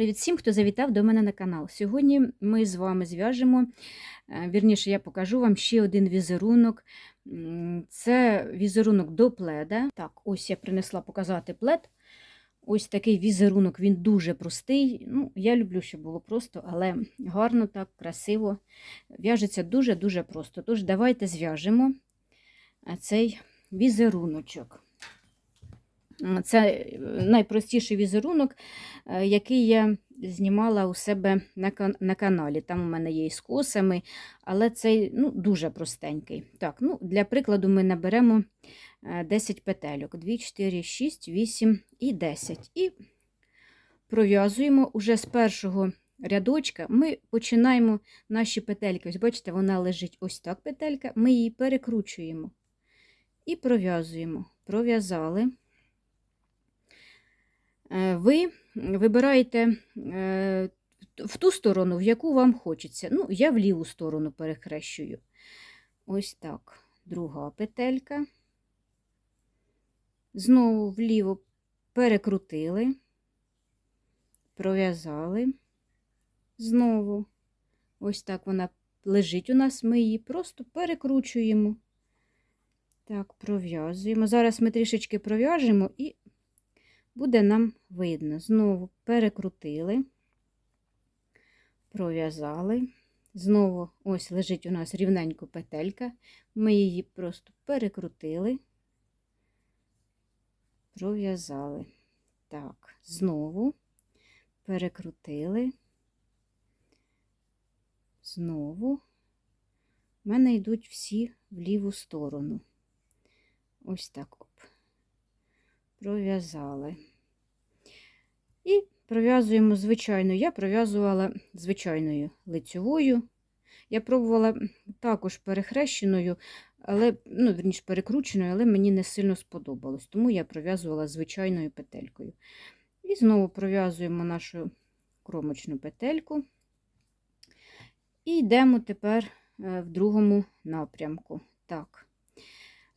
Привіт всім, хто завітав до мене на канал. Сьогодні ми з вами зв'яжемо, е, вірніше, я покажу вам ще один візерунок. Це візерунок до пледа. Так, ось я принесла показати плед. Ось такий візерунок, він дуже простий. Ну, Я люблю, щоб було просто, але гарно так, красиво. В'яжеться дуже-дуже просто. Тож давайте зв'яжемо е, цей візеруночок. Це е, найпростіший візерунок, е, який я знімала у себе на, кан- на каналі. Там у мене є і з косами, але цей ну, дуже простенький. Так, ну, Для прикладу, ми наберемо е, 10 петельок: 2, 4, 6, 8 і 10. І пров'язуємо уже з першого рядочка. Ми починаємо наші петельки. Ось бачите, вона лежить ось так петелька. Ми її перекручуємо і пров'язуємо. Пров'язали. Е, Ви вибираєте е, в ту сторону, в яку вам хочеться. Ну, я в ліву сторону перехрещую. Ось так. Друга петелька. Знову вліво перекрутили, пров'язали. Знову. Ось так вона лежить у нас, ми її просто перекручуємо. Так, пров'язуємо. Зараз ми трішечки пров'яжемо і буде нам видно. Знову перекрутили, пров'язали. Знову ось лежить у нас рівненько петелька. Ми її просто перекрутили, пров'язали. Так, знову перекрутили. Знову. У мене йдуть всі в ліву сторону. Ось так оп. Пров'язали. І пров'язуємо звичайно. Я пров'язувала звичайною лицьовою. Я пробувала також перехрещеною, але, ну, верніше, перекрученою, але мені не сильно сподобалось, тому я пров'язувала звичайною петелькою. І знову пров'язуємо нашу кромочну петельку. І йдемо тепер е, в другому напрямку. Так.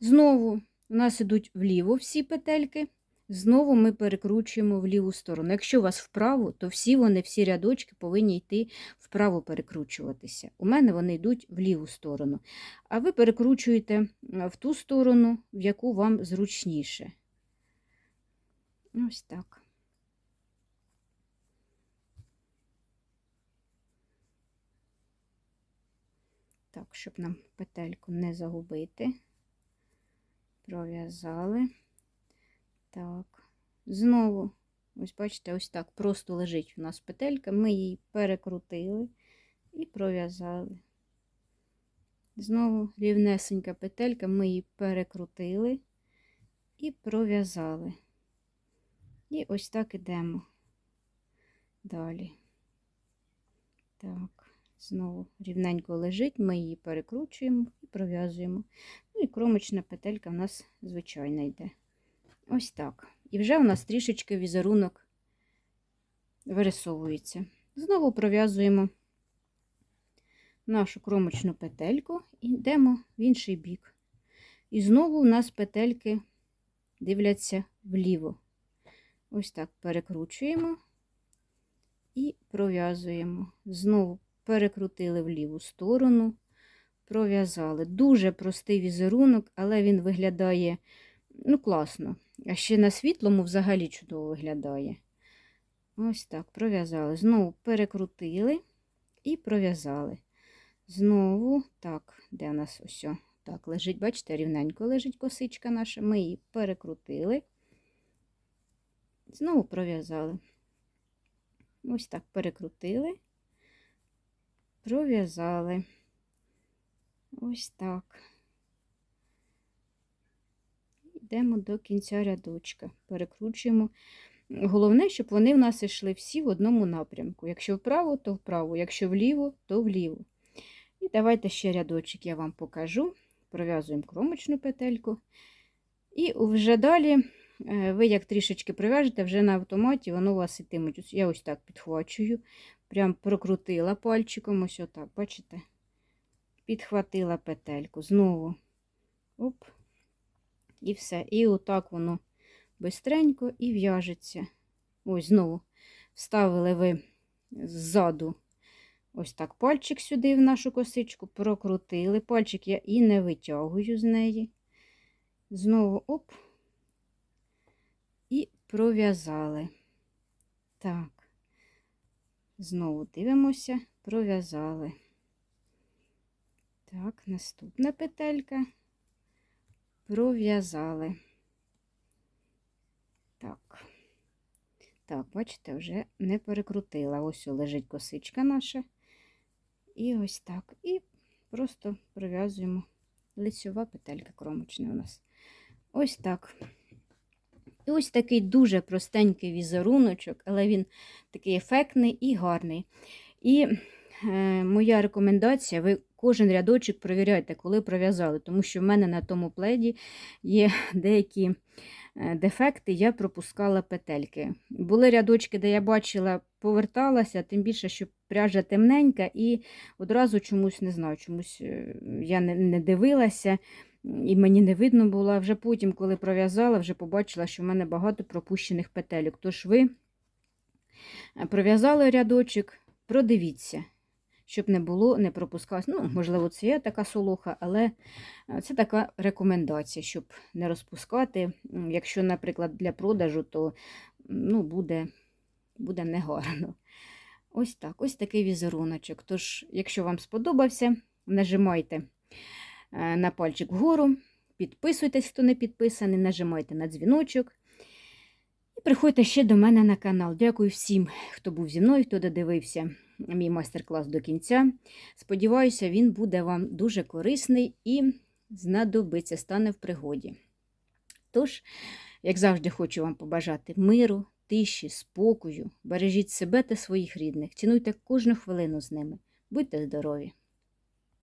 Знову у нас ідуть вліво всі петельки. Знову ми перекручуємо в ліву сторону. Якщо у вас вправо, то всі вони, всі рядочки повинні йти вправо перекручуватися. У мене вони йдуть в ліву сторону. А ви перекручуєте в ту сторону, в яку вам зручніше. Ось так. Так, щоб нам петельку не загубити. Пров'язали. Так, знову, ось бачите, ось так просто лежить у нас петелька. Ми її перекрутили і пров'язали. Знову рівнесенька петелька, ми її перекрутили і пров'язали. І ось так ідемо далі. Так, знову рівненько лежить, ми її перекручуємо і пров'язуємо. Ну і кромочна петелька в нас звичайна йде. Ось так. І вже у нас трішечки візерунок вирисовується. Знову пров'язуємо нашу кромочну петельку і йдемо в інший бік. І знову у нас петельки дивляться вліво. Ось так перекручуємо і пров'язуємо. Знову перекрутили в ліву сторону, пров'язали. Дуже простий візерунок, але він виглядає ну, класно. А ще на світлому взагалі чудово виглядає. Ось так, пров'язали. Знову перекрутили і пров'язали. Знову, так, де у нас ось? Так, лежить, бачите, рівненько лежить косичка наша. Ми її перекрутили. Знову пров'язали. Ось так перекрутили, пров'язали. Ось так. Йдемо до кінця рядочка, перекручуємо. Головне, щоб вони в нас йшли всі в одному напрямку. Якщо вправо, то вправо, якщо вліво, то вліво. І давайте ще рядочок я вам покажу. Пров'язуємо кромочну петельку. І вже далі, е, ви як трішечки прив'яжете, вже на автоматі воно у вас ітимуть. Я ось так підхвачую, прям прокрутила пальчиком, ось отак, бачите? Підхватила петельку. Знову оп, і все. І отак воно бистренько і в'яжеться. Ось знову вставили ви ззаду ось так пальчик сюди в нашу косичку, прокрутили. Пальчик я і не витягую з неї. Знову оп. І пров'язали. Так. Знову дивимося, пров'язали. Так, наступна петелька. Пров'язали. Так. Так, бачите, вже не перекрутила. Ось лежить косичка наша. І ось так. І просто пров'язуємо лицьова петелька кромочна у нас. Ось так. І ось такий дуже простенький візеруночок, але він такий ефектний і гарний. І моя рекомендація: ви кожен рядочок провіряйте, коли пров'язали, тому що в мене на тому пледі є деякі е, дефекти, я пропускала петельки. Були рядочки, де я бачила, поверталася, тим більше, що пряжа темненька, і одразу чомусь не знаю, чомусь е, я не, дивилася. І мені не видно було. Вже потім, коли пров'язала, вже побачила, що в мене багато пропущених петельок. Тож ви е, пров'язали рядочок, продивіться, щоб не було, не пропускалось. Ну, можливо, це є така солоха, але е, це така рекомендація, щоб не розпускати. Якщо, наприклад, для продажу, то ну, буде, буде негарно. Ось так, ось такий візеруночок. Тож, якщо вам сподобався, нажимайте е, на пальчик вгору, підписуйтесь, хто не підписаний, нажимайте на дзвіночок. І приходьте ще до мене на канал. Дякую всім, хто був зі мною, хто додивився мій майстер-клас до кінця. Сподіваюся, він буде вам дуже корисний і знадобиться, стане в пригоді. Тож, як завжди, хочу вам побажати миру, тиші, спокою. Бережіть себе та своїх рідних. Цінуйте кожну хвилину з ними. Будьте здорові!